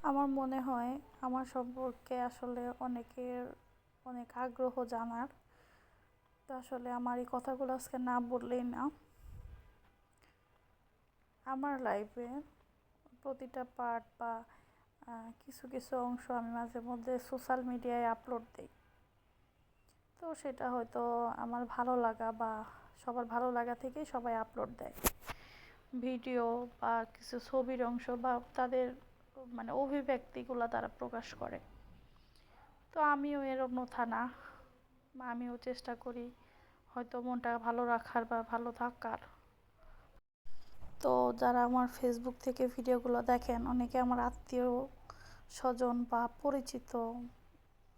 আমার মনে হয় আমার সম্পর্কে আসলে অনেকের অনেক আগ্রহ জানার। তো আসলে আমার এই কথাগুলো আজকে না বললেই না। আমার লাইফে প্রতিটা পার্ট বা কিছু কিছু অংশ আমি মাঝে মধ্যে সোশ্যাল মিডিয়ায় আপলোড দিই। তো সেটা হয়তো আমার ভালো লাগা বা সবার ভালো লাগা থেকেই সবাই আপলোড দেয়। ভিডিও বা কিছু ছবির অংশ বা তাদের মানে অভিব্যক্তিগুলো তারা প্রকাশ করে। তো আমিও এর অন্যথা না আমিও চেষ্টা করি হয়তো মনটা ভালো রাখার বা ভালো থাকার। তো যারা আমার ফেসবুক থেকে ভিডিওগুলো দেখেন, অনেকে আমার আত্মীয় স্বজন বা পরিচিত,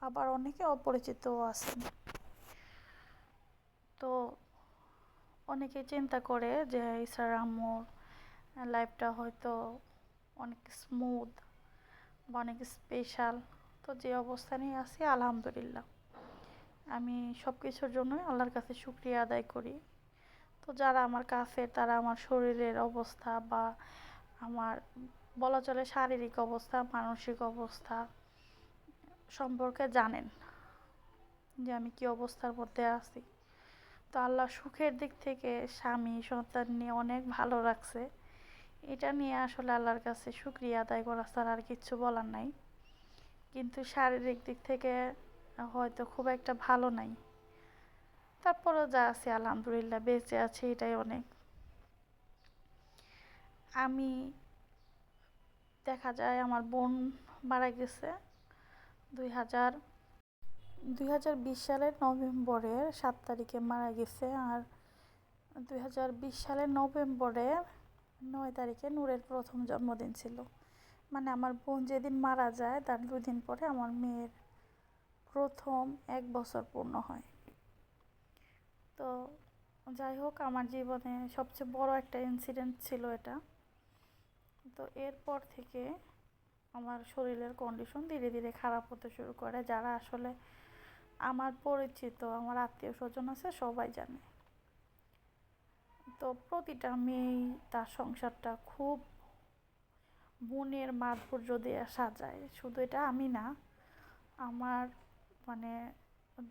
আবার অনেকে অপরিচিতও আছেন। তো অনেকে চিন্তা করে যে ইসার আম্মুর লাইফটা হয়তো অনেক স্মুথ বা অনেক স্পেশাল তো যে অবস্থানেই আছি, আলহামদুলিল্লাহ। আমি সব কিছুর জন্যই আল্লাহর কাছে শুক্রিয়া আদায় করি। তো যারা আমার কাছে, তারা আমার শরীরের অবস্থা বা আমার বলা চলে শারীরিক অবস্থা, মানসিক অবস্থা সম্পর্কে জানেন যে আমি কি অবস্থার মধ্যে আছি। তো আল্লাহ সুখের দিক থেকে স্বামী সন্তান নিয়ে অনেক ভালো রাখছে এটা নিয়ে আসলে আল্লাহর কাছে শুক্রিয়া আদায় করা ছাড়া আর কিচ্ছু বলার নাই। কিন্তু শারীরিক দিক থেকে হয়তো খুব একটা ভালো নাই। তারপরেও যা আছে আলহামদুলিল্লাহ বেঁচে আছে এটাই অনেক। আমি দেখা যায় আমার বোন মারা গেছে দুই হাজার দুই হাজার বিশ সালের নভেম্বরের সাত তারিখে মারা গেছে। আর দুই হাজার বিশ সালের নভেম্বরে নয় তারিখে নূরের প্রথম জন্মদিন ছিল। মানে আমার বোন যেদিন মারা যায়, তার দুই দিন পরে আমার মেয়ের প্রথম এক বছর পূর্ণ হয়। তো যাই হোক, আমার জীবনে সবচেয়ে বড় একটা ইনসিডেন্ট ছিল এটা। তো এরপর থেকে আমার শরীরের কন্ডিশন ধীরে ধীরে খারাপ হতে শুরু করে। যারা আসলে আমার পরিচিত, আমার আত্মীয় স্বজন আছে, সবাই জানে। তো প্রতিটা মেয়েই তার সংসারটা খুব মনের মাধুর্য দিয়ে সাজায়, শুধু এটা আমি না, আমার মানে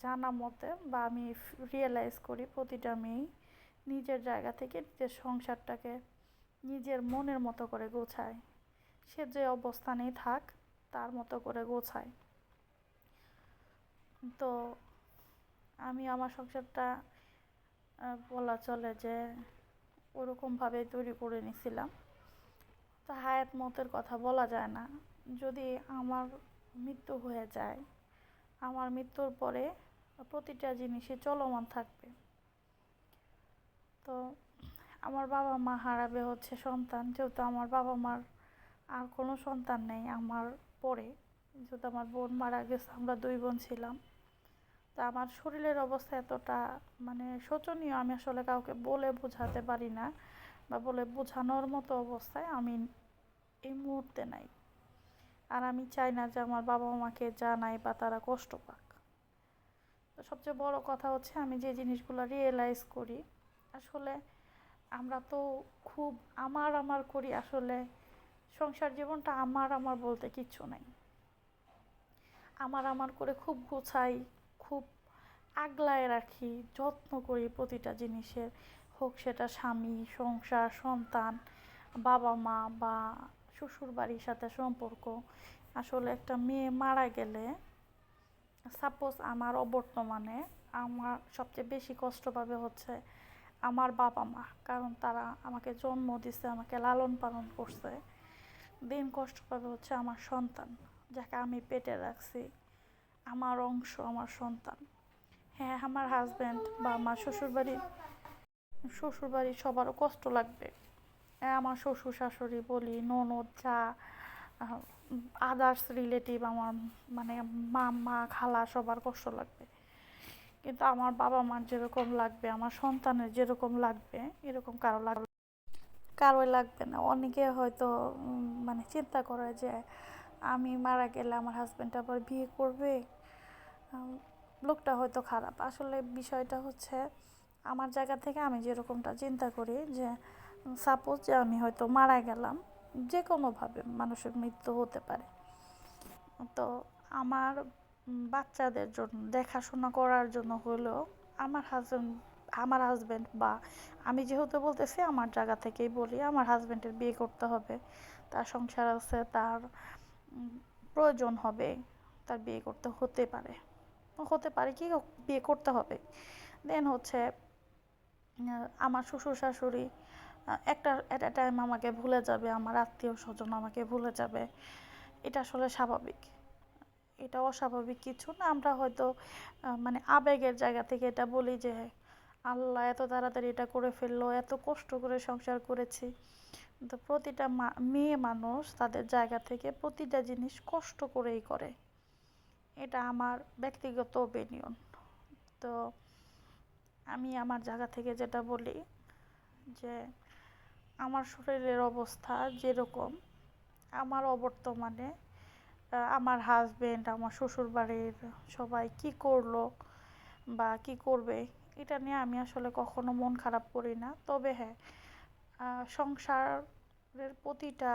জানা মতে বা আমি রিয়েলাইজ করি প্রতিটা মেয়েই নিজের জায়গা থেকে নিজের সংসারটাকে নিজের মনের মতো করে গোছায়। সে যে অবস্থানেই থাক, তার মতো করে গোছায়। তো আমি আমার সংসারটা বলা চলে যে ওরকমভাবে তৈরি করে নিছিলাম। তো হায়াত মতের কথা বলা যায় না। যদি আমার মৃত্যু হয়ে যায়, আমার মৃত্যুর পরে প্রতিটা জিনিসই চলমান থাকবে। তো আমার বাবা মা হারাবে হচ্ছে সন্তান, যেহেতু আমার বাবা মার আর কোনো সন্তান নেই আমার পরে। যেহেতু আমার বোন মারা গেছে, আমরা দুই বোন ছিলাম। তা আমার শরীরের অবস্থা এতটা মানে শোচনীয়, আমি আসলে কাউকে বলে বোঝাতে পারি না বা বলে বোঝানোর মতো অবস্থায় আমি এই মুহূর্তে নাই। আর আমি চাই না যে আমার বাবা মাকে জানাই বা তারা কষ্ট পাক। তো সবচেয়ে বড় কথা হচ্ছে আমি যে জিনিসগুলো রিয়েলাইজ করি, আসলে আমরা তো খুব আমার আমার করি, আসলে সংসার জীবনটা আমার আমার বলতে কিচ্ছু নাই। আমার আমার করে খুব গোছাই খুব আগলায় রাখি, যত্ন করি প্রতিটা জিনিসের। হোক সেটা স্বামী, সংসার, সন্তান, বাবা মা বা শ্বশুর বাড়ির সাথে সম্পর্ক। আসলে একটা মেয়ে মারা গেলে সাপোজ আমার অবর্তমানে আমার সবচেয়ে বেশি কষ্ট পাবে হচ্ছে আমার বাবা মা। কারণ তারা আমাকে জন্ম দিছে, আমাকে লালন পালন করছে। দিন কষ্ট পাবে হচ্ছে আমার সন্তান, যাকে আমি পেটে রাখছি। আমার অংশ, আমার সন্তান। হ্যাঁ আমার হাজব্যান্ড বা আমার শ্বশুরবাড়ি শ্বশুরবাড়ি সবারও কষ্ট লাগবে। হ্যাঁ আমার শ্বশুর শাশুড়ি বলি, ননদ, যা আদার্স রিলেটিভ আমার মানে মামা খালা সবার কষ্ট লাগবে। কিন্তু আমার বাবা মার যেরকম লাগবে, আমার সন্তানের যেরকম লাগবে, এরকম কারও লাগবে কারোই লাগবে না। অনেকে হয়তো মানে চিন্তা করে যে আমি মারা গেলে আমার হাজব্যান্ড আবার বিয়ে করবে। লোকটা হয়তো খারাপ। আসলে বিষয়টা হচ্ছে, আমার জায়গা থেকে আমি যেরকমটা চিন্তা করি যে সাপোজ যে আমি হয়তো মারা গেলাম যে কোনোভাবে মানুষের মৃত্যু হতে পারে। তো আমার বাচ্চাদের জন্য, দেখাশোনা করার জন্য হলো আমার হাজব্যান্ড আমার হাজব্যান্ড বা আমি যেহেতু বলতেছি, আমার জায়গা থেকেই বলি, আমার হাজব্যান্ডের বিয়ে করতে হবে। তার সংসার আছে, তার প্রয়োজন হবে, তার বিয়ে করতে হতে পারে। হতে পারে কি, বিয়ে করতে হবে। দেন হচ্ছে আমার শ্বশুর শাশুড়ি একটা এট এ টাইম আমাকে ভুলে যাবে, আমার আত্মীয় স্বজন আমাকে ভুলে যাবে। এটা আসলে স্বাভাবিক। এটা অস্বাভাবিক কিছু না, আমরা হয়তো মানে আবেগের জায়গা থেকে এটা বলি যে, আল্লাহ, এত তাড়াতাড়ি এটা করে ফেলল, এত কষ্ট করে সংসার করেছি। তো প্রতিটা মেয়ে মানুষ তাদের জায়গা থেকে প্রতিটা জিনিস কষ্ট করেই করে। এটা আমার ব্যক্তিগত ওপিনিয়ন তো আমি আমার জায়গা থেকে যেটা বলি যে আমার শরীরের অবস্থা যেরকম, আমার অবর্তমানে আমার হাজবেন্ড আমার শ্বশুর বাড়ির সবাই কি করল বা কি করবে, এটা নিয়ে আমি আসলে কখনো মন খারাপ করি না। তবে হ্যাঁ সংসারের প্রতিটা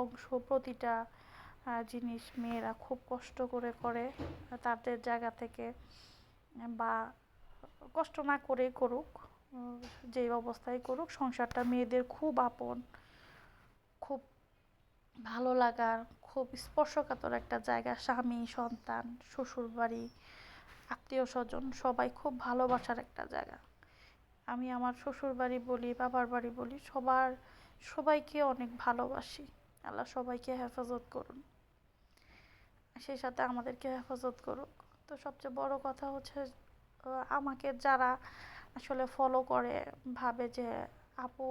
অংশ, প্রতিটা জিনিস মেয়েরা খুব কষ্ট করে করে তাদের জায়গা থেকে, বা কষ্ট না করেই করুক যেই অবস্থায় করুক, সংসারটা মেয়েদের খুব আপন, খুব ভালো লাগার, খুব স্পর্শকাতর একটা জায়গা, স্বামী, সন্তান শ্বশুর বাড়ি আত্মীয় স্বজন সবাই খুব ভালোবাসার একটা জায়গা। আমি আমার শ্বশুর বাড়ি বলি, বাবার বাড়ি বলি, সবার, সবাইকে অনেক ভালোবাসি। আল্লাহ সবাইকে হেফাজত করুন। সেই সাথে আমাদেরকে হেফাজত করুক। তো সবচেয়ে বড় কথা হচ্ছে আমাকে যারা আসলে ফলো করে, ভাবে যে, আপু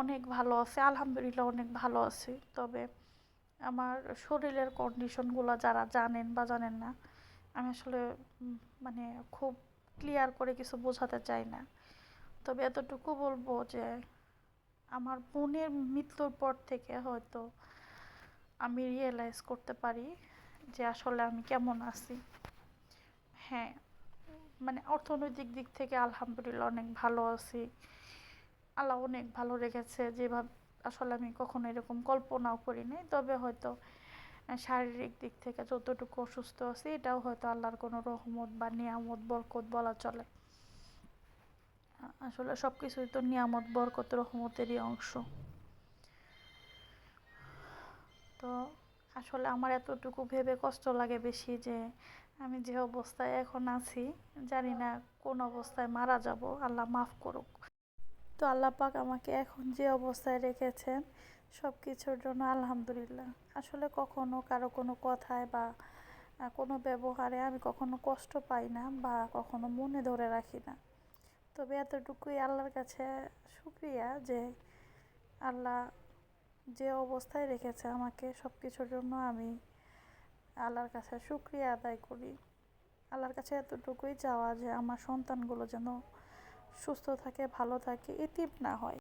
অনেক ভালো আছে, আলহামদুলিল্লাহ অনেক ভালো আছি। তবে আমার শরীরের কন্ডিশনগুলো যারা জানেন বা জানেন না, আমি আসলে মানে খুব ক্লিয়ার করে কিছু বোঝাতে চাই না। তবে এতটুকু বলব যে, আমার বোনের মৃত্যুর পর থেকে হয়তো আমি রিয়েলাইজ করতে পারি যে আসলে আমি কেমন আছি। হ্যাঁ মানে অর্থনৈতিক দিক থেকে আলহামদুলিল্লাহ অনেক ভালো আছি। আল্লাহ অনেক ভালো রেখেছে, যেভাবে আসলে আমি কখনো এরকম কল্পনাও করি নাই। তবে হয়তো শারীরিক দিক থেকে যতটুকু অসুস্থ আছি, এটাও হয়তো আল্লাহর কোনো রহমত বা নিয়ামত, বরকত বলা চলে। আসলে সব কিছুই তো নিয়ামত, বরকত, রহমতেরই অংশ। তো আসলে আমার এতটুকু ভেবে কষ্ট লাগে বেশি যে আমি যে অবস্থায় এখন আছি, জানি না কোন অবস্থায় মারা যাব, আল্লাহ মাফ করুক। তো আল্লাহ পাক আমাকে এখন যে অবস্থায় রেখেছেন সব কিছুর জন্য আলহামদুলিল্লাহ। আসলে কখনো কারও কোনো কথায় বা কোনো ব্যবহারে আমি কখনো কষ্ট পাই না বা কখনো মনে ধরে রাখি না। তবে এতটুকুই আল্লাহর কাছে শুক্রিয়া যে আল্লাহ যে অবস্থায় রেখেছে আমাকে সব কিছুর জন্য আমি আল্লাহর কাছে শুক্রিয়া আদায় করি। আল্লাহর কাছে এতটুকুই চাওয়া যে আমার সন্তানগুলো যেন সুস্থ থাকে ভালো থাকে এতিম না হয়।